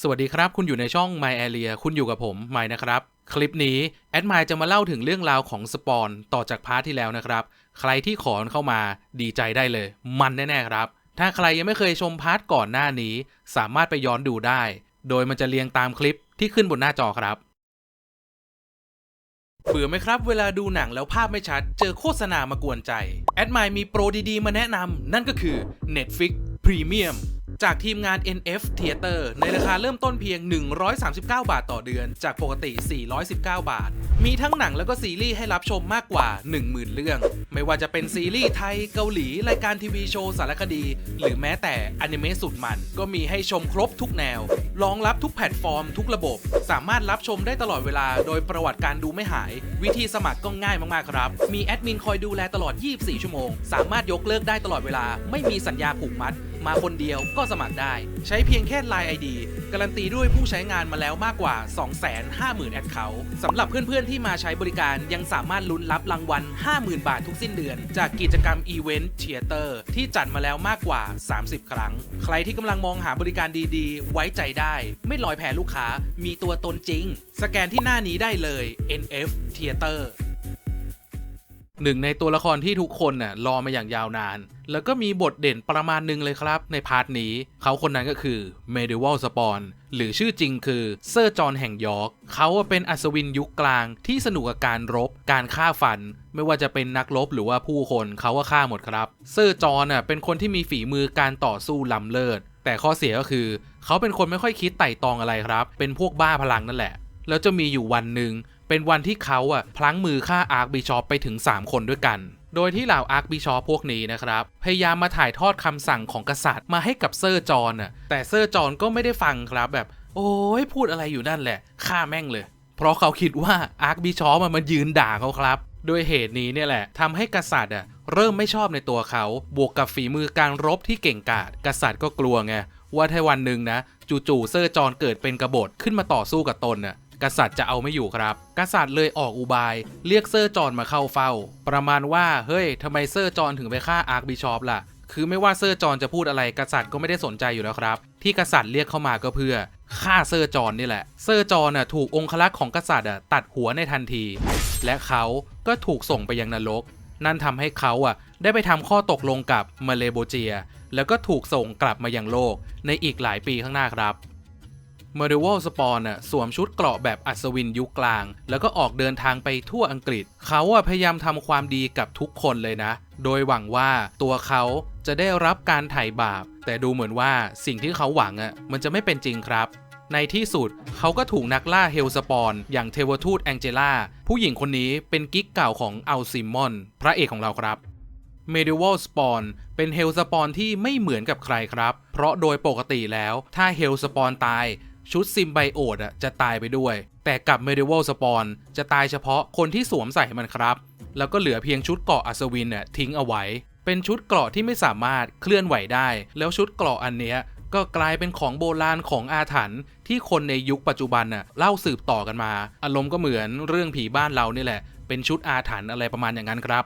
สวัสดีครับ คุณอยู่ในช่อง My Area คุณอยู่กับผมไมนะครับ คลิปนี้แอดมายจะมาเล่าถึงเรื่องราวของสปอนต่อจากพาร์ทที่แล้วนะครับ ใครที่ขอเข้ามาดีใจได้เลย มันแน่ๆครับ ถ้าใครยังไม่เคยชมพาร์ทก่อนหน้านี้ สามารถไปย้อนดูได้ โดยมันจะเรียงตามคลิปที่ขึ้นบนหน้าจอครับเบื่อไหมครับ เวลาดูหนังแล้วภาพไม่ชัด เจอโฆษณามากวนใจแอดมายมีโปรดีๆ มาแนะนำนั่นก็คือ Netflix Premium จากทีมงาน NF Theater ในราคาเริ่มต้นเพียง 139 บาทต่อเดือน จากปกติ 419 บาท มีทั้งหนังแล้วก็ซีรีส์ให้รับชมมากกว่า 10,000 เรื่อง ไม่ว่าจะเป็นซีรีส์ไทย เกาหลี รายการทีวีโชว์สารคดี หรือแม้แต่อนิเมะสุดมัน ก็มีให้ชมครบทุกแนว รองรับทุกแพลตฟอร์ม ทุกระบบ สามารถรับชมได้ตลอดเวลา โดยประวัติการดูไม่หาย วิธีสมัครก็ง่ายมากๆครับ มีแอดมินคอยดูแลตลอด 24 ชั่วโมง สามารถยกเลิกได้ตลอดเวลา ไม่มีสัญญาผูกมัด มาคนเดียวก็สมัครได้ ใช้เพียงแค่ Line ID การันตีด้วยผู้ใช้งานมาแล้วมากกว่า 250,000 แอดเคาท์สำหรับเพื่อนๆ ที่มาใช้บริการยังสามารถลุ้นรับรางวัล 50,000 บาททุกสิ้นเดือน จากกิจกรรมอีเวนต์เทเตอร์ที่จัดมาแล้วมากกว่า 30 ครั้ง ใครที่กำลังมองหาบริการดีๆ ไว้ใจได้ ไม่ลอยแพลูกค้า มีตัวตนจริง สแกนที่หน้านี้ได้เลย NF Theater หนึ่งในตัวละครที่ทุกคนน่ะรอมาอย่างยาวนาน แล้วก็มีบทเด่นประมาณหนึ่งเลยครับ ในพาร์ทนี้ เขาคนนั้นก็คือ Medieval Spawn หรือชื่อจริงคือเซอร์จอห์นแห่งยอร์กเขาว่าเป็นอัศวินยุคกลางที่สนุกกับการรบ การฆ่าฟัน ไม่ว่าจะเป็นนักรบหรือว่าผู้คนเขาก็ฆ่าหมดครับ เซอร์จอห์นน่ะเป็นคนที่มีฝีมือการต่อสู้ล้ำเลิศ แต่ข้อเสียก็คือ เขาเป็นคนไม่ค่อยคิดไต่ตองอะไรครับ เป็นพวกบ้าพลังนั่นแหละ แล้วจะมีอยู่วันหนึ่ง เป็นวันที่เขาอะพลั้งมือฆ่าอาร์คบิชอปไปถึง 3 คนด้วยกัน โดยที่เหล่าอาร์คบิชอปพวกนี้นะครับ พยายามมาถ่ายทอดคำสั่งของกษัตริย์มาให้กับเซอร์จอห์นอะแต่เซอร์จอห์นก็ไม่ได้ฟังครับแบบ โอ้ยพูดอะไรอยู่นั่นแหละฆ่าแม่งเลย เพราะเขาคิดว่าอาร์คบิชอปมันยืนด่าเขาครับด้วยเหตุนี้เนี่ยแหละทำให้กษัตริย์อะเริ่มไม่ชอบในตัวเขา บวกกับฝีมือการรบที่เก่งกาจกษัตริย์ก็กลัวไงว่าถ้าวันหนึ่งนะ จู่ๆเซอร์จอห์นเกิดเป็นกบฏขึ้นมาต่อสู้กับตนน่ะ กษัตริย์จะเอาไม่อยู่ครับ กษัตริย์เลยออกอุบาย เรียกเซอร์จอห์นมาเข้าเฝ้า ประมาณว่าเฮ้ยทำไมเซอร์จอห์นถึงไปฆ่าอาร์คบิชอปล่ะ คือไม่ว่าเซอร์จอห์นจะพูดอะไรกษัตริย์ก็ไม่ได้สนใจอยู่แล้วครับ ที่กษัตริย์เรียกเข้ามาก็เพื่อฆ่าเซอร์จอห์นนี่แหละ เซอร์จอห์นน่ะถูกองครักษ์ของกษัตริย์ตัดหัวในทันที และเขาก็ถูกส่งไปยังนรกนั่นทำให้เขาอะได้ไปทำข้อตกลงกับมาเลโบเจีย แล้วก็ถูกส่งกลับมายังโลกในอีกหลายปีข้างหน้าครับ เมอร์เดวลสปอนน่ะสวมชุดเกราะแบบอัศวินยุคกลาง แล้วก็ออกเดินทางไปทั่วอังกฤษ เขาอะพยายามทำความดีกับทุกคนเลยนะ โดยหวังว่าตัวเขาจะได้รับการไถ่บาป แต่ดูเหมือนว่าสิ่งที่เขาหวังอะมันจะไม่เป็นจริงครับในที่สุดเขาก็ถูกนักล่าเฮลสปอนอย่างเทวทูตแองเจล่า ผู้หญิงคนนี้เป็นกิ๊กเก่าของอัลซิมมอน พระเอกของเราครับ Medieval Spawn เป็นเฮลสปอนที่ไม่เหมือนกับใครครับ เพราะโดยปกติแล้วถ้าเฮลสปอนตาย ชุดซิมไบโอตอะจะตายไปด้วย แต่กับ Medieval Spawn จะตายเฉพาะคนที่สวมใส่มันครับ แล้วก็เหลือเพียงชุดเกราะอัศวินน่ะทิ้งเอาไว้ เป็นชุดเกราะที่ไม่สามารถเคลื่อนไหวได้ แล้วชุดเกราะอันเนี้ยก็กลายเป็นของโบราณของอาถรรพ์ที่คนในยุคปัจจุบันน่ะเล่าสืบต่อกันมา อารมณ์ก็เหมือนเรื่องผีบ้านเรานี่แหละ เป็นชุดอาถรรพ์อะไรประมาณอย่างนั้นครับ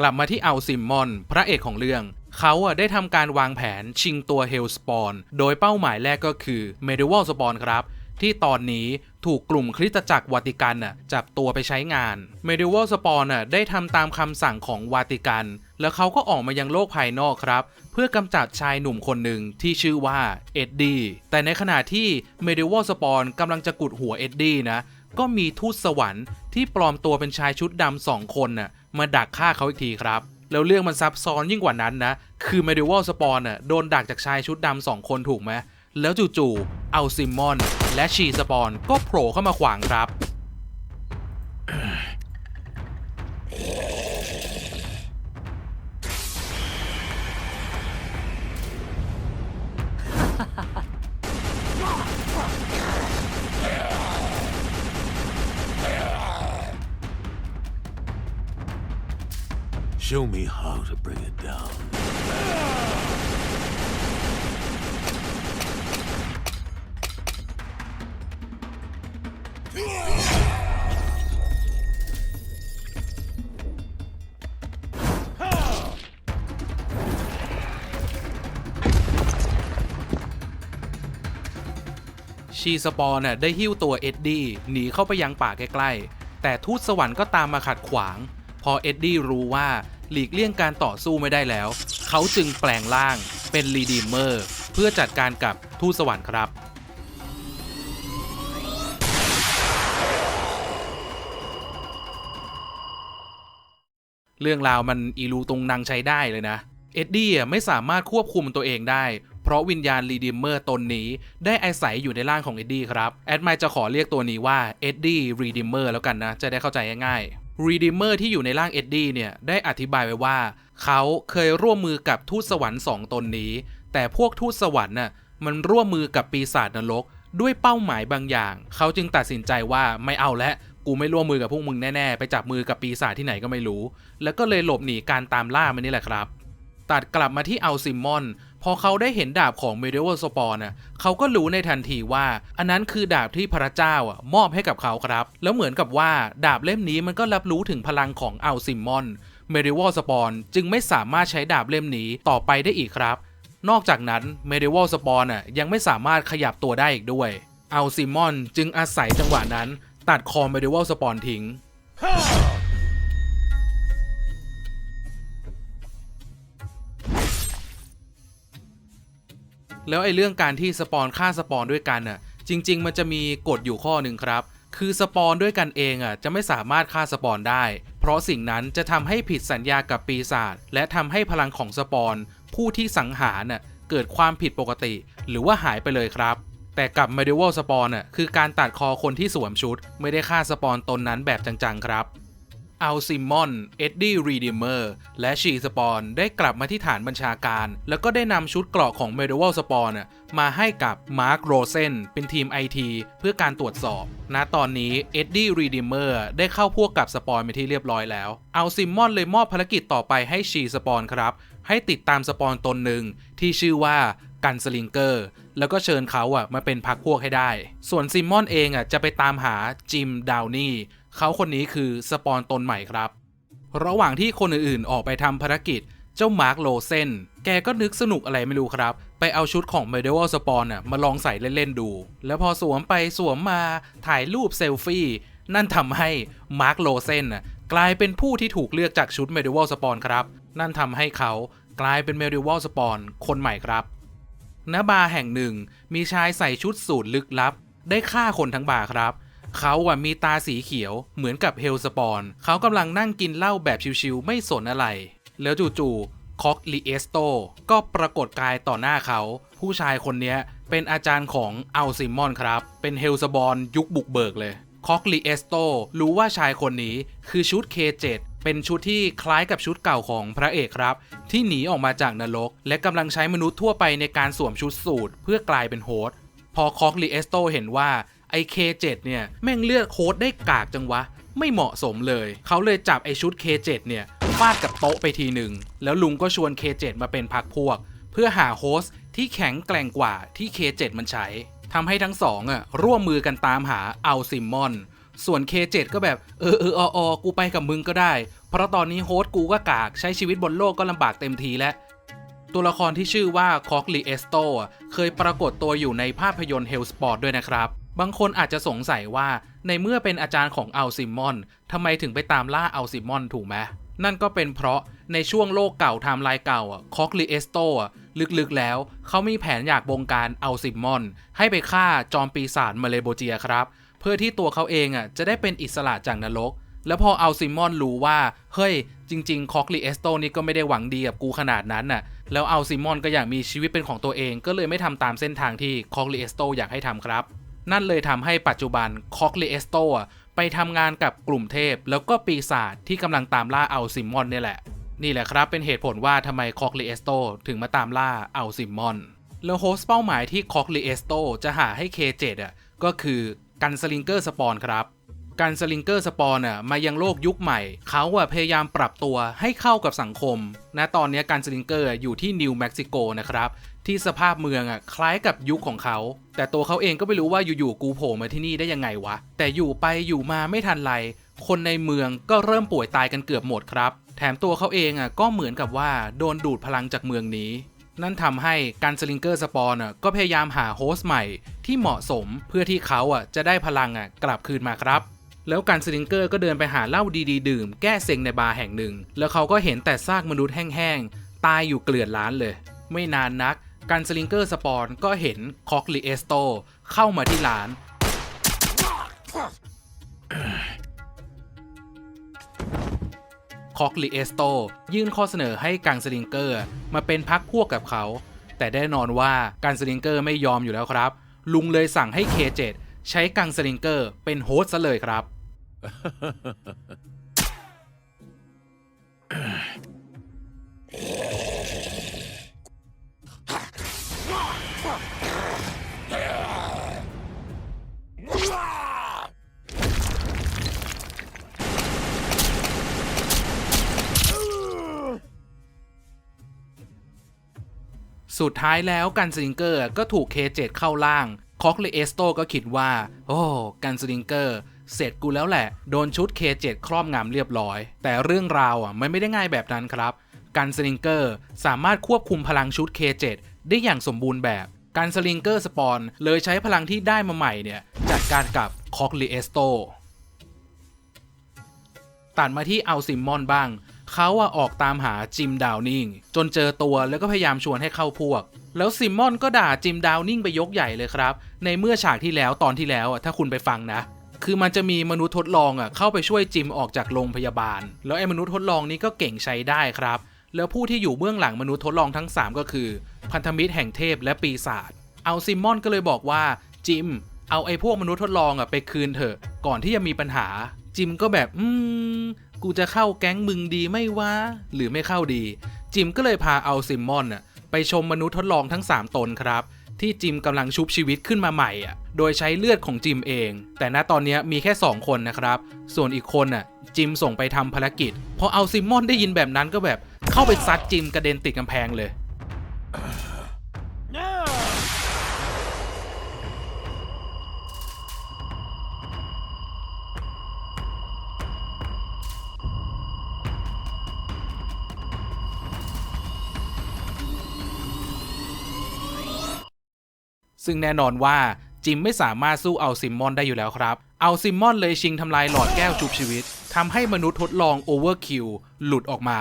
กลับมาที่อัลซิมมอน พระเอกของเรื่อง เขาอะได้ทำการวางแผนชิงตัวเฮลสปอนโดยเป้าหมายแรกก็คือเมดิว a ลสปอนครับ ที่ตอนนี้ถูกกลุ่มคริสตจักรวาติกันน่ะจับตัวไปใช้งาน เมดิว a ลสปอนน่ะได้ทำตามคำสั่งของวาติกัน แล้วเขาก็ออกมายังโลกภายนอกครับ เพื่อกำจัดชายหนุ่มคนหนึ่งที่ชื่อว่าเอ็ดดี้แต่ในขณะที่เมดิว a ลสปอนกำลังจะกุดหัวเอ็ดดี้นะก็มีทูตสวรรค์ที่ปลอมตัวเป็นชายชุดดำสองคนน่ะมาดักฆ่าเขาอีกทีครับ แล้วเรื่องมันซับซ้อนยิ่งกว่านั้นนะ คือ Medieval Spawn น่ะโดนดักจากชายชุดดำสองคนถูกไหม แล้วจู่ๆ เอาซิมมอน และชีสปอนก็โผล่เข้ามาขวางครับ Show me how to bring it down. ชีสปอร์น่ะได้หิ้วตัวเอ็ดดี้หนีเข้าไปยังป่าใกล้ๆ แต่ทูตสวรรค์ก็ตามมาขัดขวาง พอเอ็ดดี้รู้ว่า หลีกเลี่ยงการต่อสู้ไม่ได้แล้ว เขาจึงแปลงร่างเป็นรีดีเมอร์เพื่อจัดการกับทูตสวรรค์ครับ เรื่องราวมันอีลูตรงนางใช้ได้เลยนะ เอ็ดดี้ไม่สามารถควบคุมตัวเองได้ เพราะวิญญาณรีดิมเมอร์ตนนี้ได้อาศัยอยู่ในร่างของเอ็ดดี้ครับ แอดไมจะขอเรียกตัวนี้ว่าเอ็ดดี้รีดิมเมอร์แล้วกันนะ จะได้เข้าใจง่ายๆ รีดิเมอร์ที่อยู่ในร่างเอ็ดดี้เนี่ยได้อธิบายไว้ว่า เขาเคยร่วมมือกับทูตสวรรค์สองตนนี้ แต่พวกทูตสวรรค์น่ะมันร่วมมือกับปีศาจนรก ด้วยเป้าหมายบางอย่าง เขาจึงตัดสินใจว่าไม่เอาและกูไม่ร่วมมือกับพวกมึงแน่ๆ ไปจับมือกับปีศาจที่ไหนก็ไม่รู้ แล้วก็เลยหลบหนีการตามล่ามันนี่แหละครับ ตัดกลับมาที่อัลซิมมอน พอเขาได้เห็นดาบของเมเดวสปอร์น่ะเขาก็รู้ในทันทีว่า อันนั้นคือดาบที่พระเจ้าอะมอบให้กับเขาครับ แล้วเหมือนกับว่าดาบเล่มนี้มันก็รับรู้ถึงพลังของอัลซิมมอนเมเดวสปอร์จึงไม่สามารถใช้ดาบเล่มนี้ต่อไปได้อีกครับ นอกจากนั้นเมเดวสปอร์น่ะยังไม่สามารถขยับตัวได้อีกด้วยอัลซิมมอนจึงอาศัยจังหวะนั้น ตัดคอเมเดวสปอร์ทิ้ง แล้วไอ้เรื่องการที่สปอนฆ่าสปอนด้วยกันน่ะจริง ๆ มันจะมีกฎอยู่ข้อหนึ่งครับ คือสปอนด้วยกันเองอะจะไม่สามารถฆ่าสปอนได้ เพราะสิ่งนั้นจะทำให้ผิดสัญญากับปีศาจและทำให้พลังของสปอนผู้ที่สังหารน่ะเกิดความผิดปกติ หรือว่าหายไปเลยครับ แต่กับ Medieval สปอนน่ะคือการตัดคอคนที่สวมชุด ไม่ได้ฆ่าสปอนตนนั้นแบบจังๆครับ อัลซิมมอน เอ็ดดี้ รีดิเมอร์ และชีสปอนได้กลับมาที่ฐานบัญชาการ แล้วก็ได้นำชุดเกราะของเมเด v ลสปอนมาให้กับมาร์คโรเซนเป็นทีม IT เพื่อการตรวจสอบ ณ ตอนนี้เอ็ดดี้ รีดิเมอร์ได้เข้าพวกกับสปอนไปที่เรียบร้อยแล้ว อัลซิมมอนเลยมอบภารกิจต่อไปให้ชีสปอนครับ ให้ติดตามสปอนตนหนึ่งที่ชื่อว่ากันสลิงเกอร์ แล้วก็เชิญเขาอะมาเป็นพักพวกให้ได้ ส่วนซิมมอนเองอะจะไปตามหาจิมดาวนี่ เขาคนนี้คือสปอนตนใหม่ครับ ระหว่างที่คนอื่นๆ ออกไปทำภารกิจเจ้ามาร์คโลเซนแกก็นึกสนุกอะไรไม่รู้ครับ ไปเอาชุดของ m e d i e v a l Spawn น่ะมาลองใส่เล่น ๆ ดู แล้วพอสวมไปสวมมาถ่ายรูปเซลฟี่ นั่นทำให้มาร์คโลเซนน่ะกลายเป็นผู้ที่ถูกเลือกจากชุด m e d i e v a l Spawn ครับ นั่นทำให้เขากลายเป็น m e d i e v a l Spawn คนใหม่ครับณบาร์แห่งหนึ่งมีชายใส่ชุดสูทลึกลับ ได้ฆ่าคนทั้งบาร์ครับ เขาอะมีตาสีเขียวเหมือนกับเฮลสปอน เขากำลังนั่งกินเหล้าแบบชิวๆไม่สนอะไร แล้วจู่ๆคอกลีเอสโตก็ปรากฏกายต่อหน้าเขา ผู้ชายคนนี้เป็นอาจารย์ของอัลซิมอนครับ เป็นเฮลสบอนยุคบุกเบิกเลยคอกลีเอสโตรู้ว่าชายคนนี้คือชุด K7 เป็นชุดที่คล้ายกับชุดเก่าของพระเอกครับ ที่หนีออกมาจากนรก และกำลังใช้มนุษย์ทั่วไปในการสวมชุดสูทเพื่อกลายเป็นโฮสต์พอคอกลีเอสโตเห็นว่า ไอ้ K7 เนี่ย แม่งเลือกโค้ดได้กากจังวะ ไม่เหมาะสมเลย เขาเลยจับไอชุด K7 เนี่ยฟาดกับโต๊ะไปทีหนึ่ง แล้วลุงก็ชวน K7 มาเป็นพักพวก เพื่อหาโฮสที่แข็งแกร่งกว่าที่ K7 มันใช้ทำให้ทั้งสองอะร่วมมือกันตามหาอัลซิมมอน ส่วน K7 ก็แบบ เออเออออกูไปกับมึงก็ได้ เพราะตอนนี้โฮสกูก็กากใช้ชีวิตบนโลกก็ลำบากเต็มทีแล้วตัวละครที่ชื่อว่าคอกลีเอสโตเคยปรากฏตัวอยู่ในภาพยนตร์เฮลสปอร์ตด้วยนะครับ บางคนอาจจะสงสัยว่าในเมื่อเป็นอาจารย์ของอัลซิมอนทำไมถึงไปตามล่าอัลซิมอนถูกไหมนั่นก็เป็นเพราะในช่วงโลกเก่าไทม์ไลน์เก่าอะคอกลีเอสโตลึกๆแล้ว เขามีแผนอยากบงการอัลซิมอน ให้ไปฆ่าจอมปีศาจมาเลโบเจียครับ เพื่อที่ตัวเขาเองอะจะได้เป็นอิสระจากนรก แล้วพออัลซิมอนรู้ว่า เฮ้ย จริง ๆ คอกลีเอสโตนี่ก็ไม่ได้หวังดีกับกูขนาดนั้นน่ะแล้วอัลซิมอนก็อยากมีชีวิตเป็นของตัวเอง ก็เลยไม่ทำตามเส้นทางที่คอกลีเอสโตอยากให้ทำครับ นั่นเลยทำให้ปัจจุบันคอกลีเอสโตไปทำงานกับกลุ่มเทพ แล้วก็ปีศาจที่กำลังตามล่าเอัลซิมมอนเนี่ยแหละ นี่แหละครับเป็นเหตุผลว่าทำไมคอกลีเอสโตถึงมาตามล่าเอัลซิมมอน แล้วโฮสต์เป้าหมายที่คอกลีเอสโตจะหาให้ K7 อะก็คือกันสลิงเกอร์สปอนครับการสลิงเกอร์สปอนอะมายังโลกยุคใหม่ เขาอะพยายามปรับตัวให้เข้ากับสังคมนะตอนนี้การสลิงเกอร์อยู่ที่นิวเม็กซิโกนะครับ ที่สภาพเมืองอะคล้ายกับยุคของเขา แต่ตัวเขาเองก็ไม่รู้ว่าอยู่ๆกูโผล่มาที่นี่ได้ยังไงวะ แต่อยู่ไปอยู่มาไม่ทันไร คนในเมืองก็เริ่มป่วยตายกันเกือบหมดครับ แถมตัวเขาเองอะก็เหมือนกับว่าโดนดูดพลังจากเมืองนี้ นั่นทำให้การสลิงเกอร์สปอนอะก็พยายามหาโฮสต์ใหม่ที่เหมาะสมเพื่อที่เขาอะจะได้พลังอะกลับคืนมาครับแล้วการสลิงเกอร์ก็เดินไปหาเหล้าดีๆ ดื่ม แก้เซ็งในบาร์แห่งหนึ่ง แล้วเขาก็เห็นแต่ซากมนุษย์แห้งๆ ตายอยู่เกลื่อนร้านเลย ไม่นานนัก การสลิงเกอร์สปอนก็เห็นคอกลิเอสโตเข้ามาที่ร้าน คอกลิเอสโตยื่นข้อเสนอให้กังสลิงเกอร์มาเป็นพักพวกกับเขา แต่แน่นอนว่ากังสลิงเกอร์ไม่ยอมอยู่แล้วครับ ลุงเลยสั่งให้ K7 ใช้กังสลิงเกอร์เป็นโฮสต์ซะเลยครับ สุดท้ายแล้วกันสลิงเกอร์ก็ถูก K7 เข้าล่างคอกเลเอสโตก็คิดว่า โอ้กันสลิงเกอร์เสร็จกูแล้วแหละ โดนชุด K7 ครอบงำเรียบร้อย แต่เรื่องราวอะมันไม่ได้ง่ายแบบนั้นครับกันสลิงเกอร์สามารถควบคุมพลังชุด K7 ได้อย่างสมบูรณ์แบบกันสลิงเกอร์สปอนเลยใช้พลังที่ได้มาใหม่เนี่ย จัดการกับคอกเลเอสโตตัดมาที่เอาซิมมอนบ้าง เขาอะออกตามหาจิมดาวนิงจนเจอตัวแล้วก็พยายามชวนให้เข้าพวก แล้วซิมมอนก็ด่าจิมดาวนิงไปยกใหญ่เลยครับ ในเมื่อฉากที่แล้วตอนที่แล้วอะถ้าคุณไปฟังนะคือมันจะมีมนุษย์ทดลองอะเข้าไปช่วยจิมออกจากโรงพยาบาล แล้วไอ้มนุษย์ทดลองนี้ก็เก่งใช้ได้ครับ แล้วผู้ที่อยู่เบื้องหลังมนุษย์ทดลองทั้ง 3 ก็คือ พันธมิตรแห่งเทพและปีศาจเอาซิมมอนก็เลยบอกว่าจิม เอาไอ้พวกมนุษย์ทดลองอะไปคืนเถอะ ก่อนที่จะมีปัญหา จิมก็แบบ อืม กูจะเข้าแก๊งมึงดีไม่วะหรือไม่เข้าดี จิมก็เลยพาเอาซิมมอนน่ะไปชมมนุษย์ทดลองทั้ง 3 ตนครับ ที่จิมกำลังชุบชีวิตขึ้นมาใหม่อะโดยใช้เลือดของจิมเอง แต่ณตอนนี้มีแค่ 2 คนนะครับ ส่วนอีกคนน่ะจิมส่งไปทำภารกิจ พอเอาซิมมอนได้ยินแบบนั้นก็แบบเข้าไปซัดจิมกระเด็นติดกำแพงเลย ซึ่งแน่นอนว่าจิมไม่สามารถสู้เอาซิมมอนได้อยู่แล้วครับ เอาซิมมอนเลยชิงทำลายหลอดแก้วชุบชีวิตทำให้มนุษย์ทดลองโอเวอร์คิวหลุดออกมา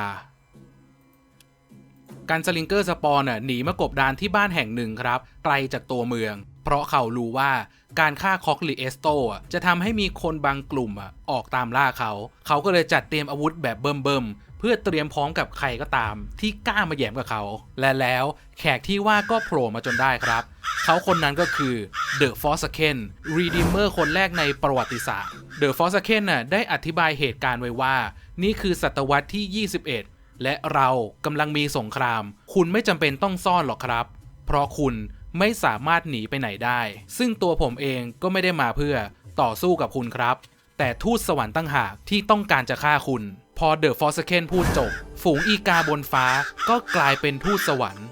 การสลิงเกอร์สปอนน่ะหนีมากบดานที่บ้านแห่งหนึ่งครับ ไกลจากตัวเมือง เพราะเขารู้ว่าการฆ่าคอกลิเอสโตอะจะทำให้มีคนบางกลุ่มอะออกตามล่าเขา เขาก็เลยจัดเตรียมอาวุธแบบเบิ่มๆ เพื่อเตรียมพร้อมกับใครก็ตาม ที่กล้ามาแย่มกับเขา และแล้วแขกที่ว่าก็โผล่มาจนได้ครับ เขาคนนั้นก็คือ The f o r s a k e n Redeemer คนแรกในประวัติศาสตร์ The f o r s a k e n น่ะได้อธิบายเหตุการณ์ไว้ว่า นี่คือศตวรรษที่ 21 และเรากำลังมีสงคราม คุณไม่จำเป็นต้องซ่อนหรอกครับ เพราะคุณไม่สามารถหนีไปไหนได้ ซึ่งตัวผมเองก็ไม่ได้มาเพื่อต่อสู้กับคุณครับ แต่ทูตสวรรค์ตั้งหากที่ต้องการจะฆ่าคุณ พอเดอะฟอสเคนพูดจบ ฝูงอีกาบนฟ้าก็กลายเป็นทูตสวรรค์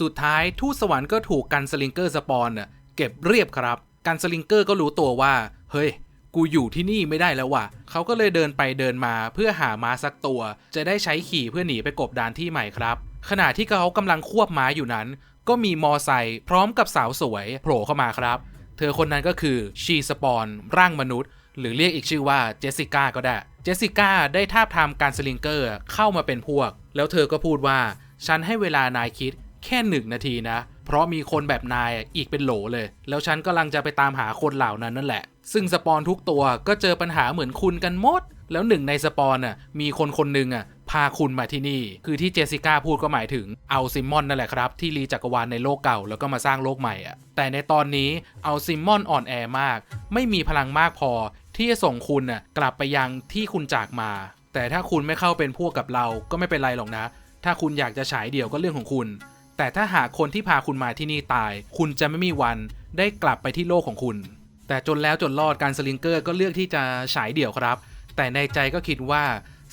สุดท้ายทูตสวรรค์ก็ถูกกันสลิงเกอร์สปอนน่ะเก็บเรียบครับ กันสลิงเกอร์ก็รู้ตัวว่า เฮ้ย กูอยู่ที่นี่ไม่ได้แล้วว่ะ เขาก็เลยเดินไปเดินมาเพื่อหาม้าสักตัว จะได้ใช้ขี่เพื่อหนีไปกบดานที่ใหม่ครับ ขณะที่เขากำลังควบม้าอยู่นั้น ก็มีมอไซค์พร้อมกับสาวสวยโผล่เข้ามาครับ เธอคนนั้นก็คือชีสปอนร่างมนุษย์ หรือเรียกอีกชื่อว่าเจสสิก้าก็ได้ เจสสิก้าได้ทาบทามการสลิงเกอร์เข้ามาเป็นพวก แล้วเธอก็พูดว่าฉันให้เวลานายคิด แค่หนึ่งนาทีนะ เพราะมีคนแบบนายอีกเป็นโหลเลย แล้วฉันกำลังจะไปตามหาคนเหล่านั้นนั่นแหละ ซึ่งสปอนทุกตัวก็เจอปัญหาเหมือนคุณกันหมด แล้วหนึ่งในสปอนน่ะมีคนคนหนึ่งอะพาคุณมาที่นี่ คือที่เจสสิก้าพูดก็หมายถึงเอาซิมมอนนั่นแหละครับ ที่รีจักรวาลในโลกเก่าแล้วก็มาสร้างโลกใหม่อะแต่ในตอนนี้เอาซิมมอนอ่อนแอมาก ไม่มีพลังมากพอ ที่จะส่งคุณน่ะกลับไปยังที่คุณจากมา แต่ถ้าคุณไม่เข้าเป็นพวกกับเราก็ไม่เป็นไรหรอกนะ ถ้าคุณอยากจะฉายเดี่ยวก็เรื่องของคุณ แต่ถ้าหากคนที่พาคุณมาที่นี่ตาย คุณจะไม่มีวันได้กลับไปที่โลกของคุณ แต่จนแล้วจนรอดการสลิงเกอร์ก็เลือกที่จะฉายเดี่ยวครับ แต่ในใจก็คิดว่า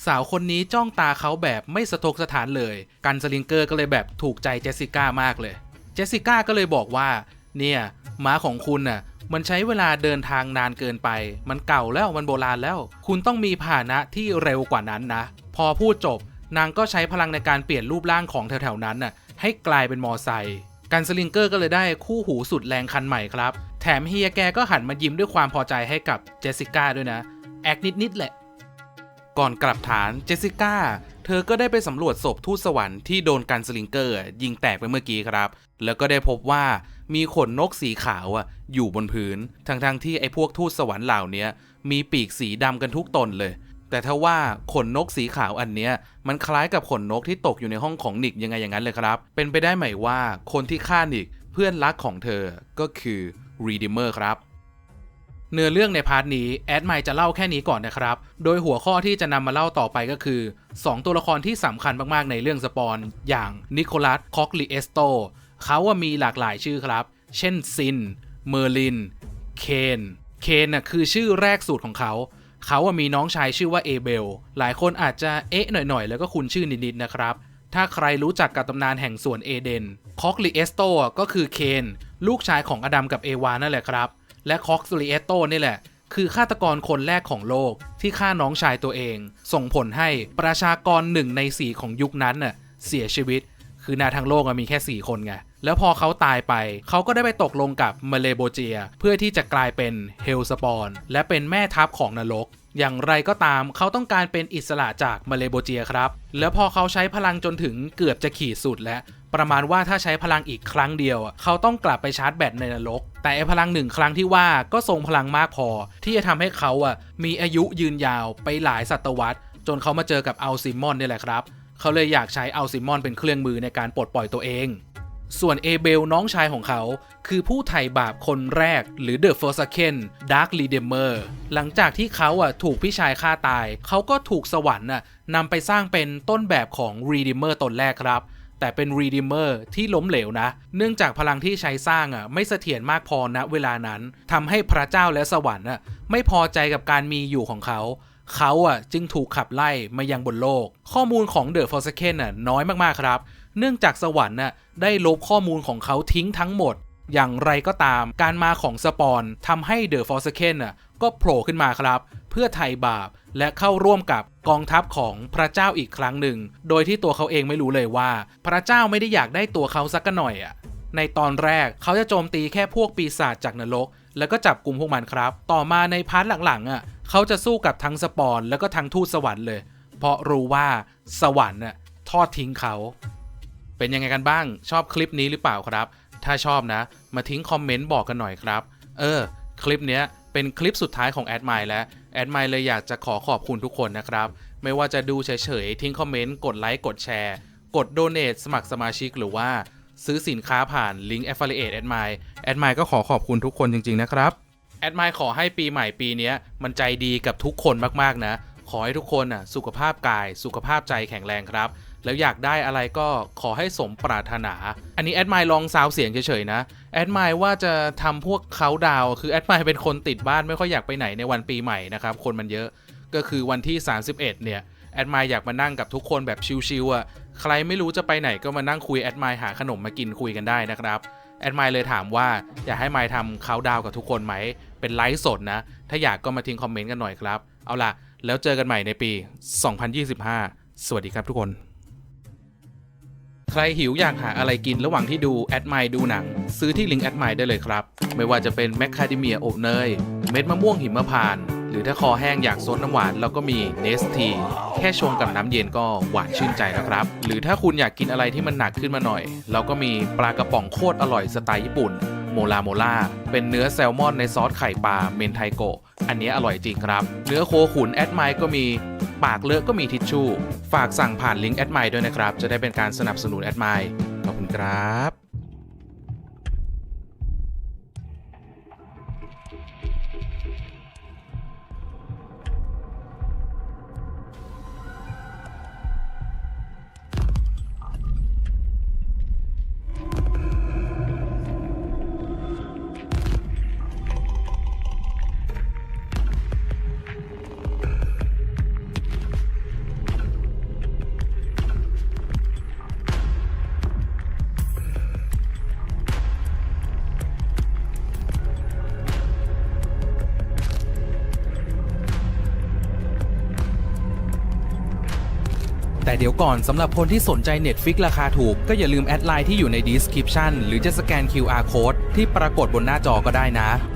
สาวคนนี้จ้องตาเขาแบบไม่สะทกสถานเลย กันสลิงเกอร์ก็เลยแบบถูกใจเจสสิก้ามากเลย เจสสิก้าก็เลยบอกว่า เนี่ยม้าของคุณน่ะ มันใช้เวลาเดินทางนานเกินไป มันเก่าแล้วมันโบราณแล้ว คุณต้องมีพาหนะที่เร็วกว่านั้นนะ พอพูดจบ นางก็ใช้พลังในการเปลี่ยนรูปร่างของแถวๆนั้นน่ะ ให้กลายเป็นมอไซค์กันสลิงเกอร์ก็เลยได้คู่หูสุดแรงคันใหม่ครับ แถมเฮียแกก็หันมายิ้มด้วยความพอใจให้กับเจสสิก้าด้วยนะ แอคนิดๆแหละ ก่อนกลับฐานเจสสิก้าเธอก็ได้ไปสำรวจศพทูตสวรรค์ที่โดนกันสลิงเกอร์ยิงแตกไปเมื่อกี้ครับ แล้วก็ได้พบว่ามีขนนกสีขาวอะอยู่บนพื้นทั้งๆทที่ไอ้พวกทูตสวรรค์เหล่านี้มีปีกสีดำกันทุกตนเลย แต่ถ้าว่าขนนกสีขาวอันเนี้ยมันคล้ายกับขนนกที่ตกอยู่ในห้องของนิกยังไงอย่างนั้นเลยครับ เป็นไปได้ไหมว่าคนที่ฆ่านิกเพื่อนรักของเธอก็คือรีดิเมอร์ครับเนื้อเรื่องในพาร์ทนี้แอดไมจะเล่าแค่นี้ก่อนนะครับ โดยหัวข้อที่จะนำมาเล่าต่อไปก็คือ 2 ตัวละครที่สำคัญมาก ๆ ในเรื่องสปอนอย่างนิโคลัสคอกลิเอสโตเขาว่ามีหลากหลายชื่อครับ เช่นซิน เมอร์ลิน เคน เคนน่ะคือชื่อแรกสูตรของเขา เขาว่ามีน้องชายชื่อว่าเอเบล หลายคนอาจจะเอ๊ะหน่อยๆ แล้วก็คุ้นชื่อนิดๆนะครับ ถ้าใครรู้จักกับตำนานแห่งสวนเอเดน คอกลิเอสโตก็คือเคน ลูกชายของอดัมกับเอวานั่นแหละครับ และคอกลิเอสโตนี่แหละ คือฆาตกรคนแรกของโลกที่ฆ่าน้องชายตัวเอง ส่งผลให้ประชากรหนึ่งในสี่ของยุคนั้นน่ะเสียชีวิต คือนาทางโลกอะมีแค่ 4 คนไง แล้วพอเขาตายไป เขาก็ได้ไปตกลงกับมาเลโบเจีย เพื่อที่จะกลายเป็นเฮลสปอนและเป็นแม่ทัพของนรกอย่างไรก็ตามเขาต้องการเป็นอิสระจากมาเลโบเจียครับ แล้วพอเขาใช้พลังจนถึงเกือบจะขีดสุดแล้วประมาณว่าถ้าใช้พลังอีกครั้งเดียว เขาต้องกลับไปชาร์จแบตในนรก แต่ไอพลังหนึ่งครั้งที่ว่าก็ทรงพลังมากพอ ที่จะทำให้เขาอะมีอายุยืนยาวไปหลายศตวรรษ จนเขามาเจอกับอัลซิมมอนนี่แหละครับ เขาเลยอยากใช้อัลซิมมอนเป็นเครื่องมือในการปลดปล่อยตัวเอง ส่วนเอเบลน้องชายของเขา คือผู้ไถ่บาปคนแรกหรือ The Forsaken Dark Redeemer หลังจากที่เขาอะถูกพี่ชายฆ่าตาย เขาก็ถูกสวรรค์น่ะนำไปสร้างเป็นต้นแบบของ Redeemer ตนแรกครับ แต่เป็น Redeemer ที่ล้มเหลวนะ เนื่องจากพลังที่ใช้สร้างอะไม่เสถียรมากพอณเวลานั้นทำให้พระเจ้าและสวรรค์อะไม่พอใจกับการมีอยู่ของเขาเขาอะจึงถูกขับไล่มายังบนโลก ข้อมูลของ The Forsaken น่ะน้อยมากๆครับ เนื่องจากสวรรค์น่ะได้ลบข้อมูลของเขาทิ้งทั้งหมด อย่างไรก็ตาม การมาของสปอนทำให้ The Forsaken น่ะก็โผล่ขึ้นมาครับ เพื่อไถ่บาปและเข้าร่วมกับกองทัพของพระเจ้าอีกครั้งหนึ่ง โดยที่ตัวเขาเองไม่รู้เลยว่า พระเจ้าไม่ได้อยากได้ตัวเขาสักหน่อยอะในตอนแรกเขาจะโจมตีแค่พวกปีศาจจากนรก แล้วก็จับกลุ่มพวกมันครับ ต่อมาในพาร์ทหลังๆอะเขาจะสู้กับทั้งสปอนแล้วก็ทั้งทูตสวรรค์เลย เพราะรู้ว่าสวรรค์น่ะทอดทิ้งเขา เป็นยังไงกันบ้าง ชอบคลิปนี้หรือเปล่าครับ ถ้าชอบนะ มาทิ้งคอมเมนต์บอกกันหน่อยครับ เออ คลิปเนี้ยเป็นคลิปสุดท้ายของแอดไมล์แล้วแอดไมล์เลยอยากจะขอขอบคุณทุกคนนะครับ ไม่ว่าจะดูเฉยๆ ทิ้งคอมเมนต์ กดไลค์ กดแชร์ กดโดเน a t สมัครสมาชิกหรือว่า ซื้อสินค้าผ่านลิงก์ Affiliate แอดไมล์แอดไมล์ก็ขอขอบคุณทุกคนจริงๆนะครับแอดไมล์ขอให้ปีใหม่ปีนี้มันใจดีกับทุกคนมากๆนะ ขอให้ทุกคนอะสุขภาพกาย สุขภาพใจแข็งแรงครับ แล้วอยากได้อะไรก็ขอให้สมปรารถนา อันนี้แอดไมล์ลองซาวเสียงเฉยๆนะ แอดไมล์ว่าจะทำพวกเขาดาว คือแอดไมล์เป็นคนติดบ้านไม่ค่อยอยากไปไหนในวันปีใหม่นะครับ คนมันเยอะ ก็คือวันที่ 31 เนี่ย แอดไมล์อยากมานั่งกับทุกคนแบบชิลๆอะ ใครไม่รู้จะไปไหนก็มานั่งคุยแอดไมล์หาขนมมากินคุยกันได้นะครับ แอดไมล์เลยถามว่าอยากให้ไมล์ทำเขาดาวกับทุกคนไหม เป็นไลฟ์สดนะ ถ้าอยากก็มาทิ้งคอมเมนต์กันหน่อยครับ เอาล่ะ แล้วเจอกันใหม่ในปี 2025 สวัสดีครับทุกคน ใครหิวอยากหาอะไรกินระหว่างที่ดูแอดไมดูหนัง ซื้อที่ลิงก์แอดไมได้เลยครับ ไม่ว่าจะเป็นแมคคาเดเมียอบเนย เม็ดมะม่วงหิมพานต์หรือถ้าคอแห้งอยากซดน้ำหวานเราก็มีเนสทีแค่ชงกับน้ำเย็นก็หวานชื่นใจแล้วครับ หรือถ้าคุณอยากกินอะไรที่มันหนักขึ้นมาหน่อย เราก็มีปลากระป๋องโคตรอร่อยสไตล์ญี่ปุ่นโมลาโมลาเป็นเนื้อแซลมอนในซอสไข่ปลาเมนไทโกะอันนี้อร่อยจริงครับ เนื้อโคขุนแอดไมก็มี ปากเลอะก็มีทิชชู่ ฝากสั่งผ่านลิงก์แอดไมด้วยนะครับ จะได้เป็นการสนับสนุนแอดไมขอบคุณครับ แต่เดี๋ยวก่อนสำหรับคนที่สนใจ Netflix ราคาถูก ก็อย่าลืมแอดไลน์ที่อยู่ใน description หรือจะสแกน QR code ที่ปรากฏบนหน้าจอก็ได้นะ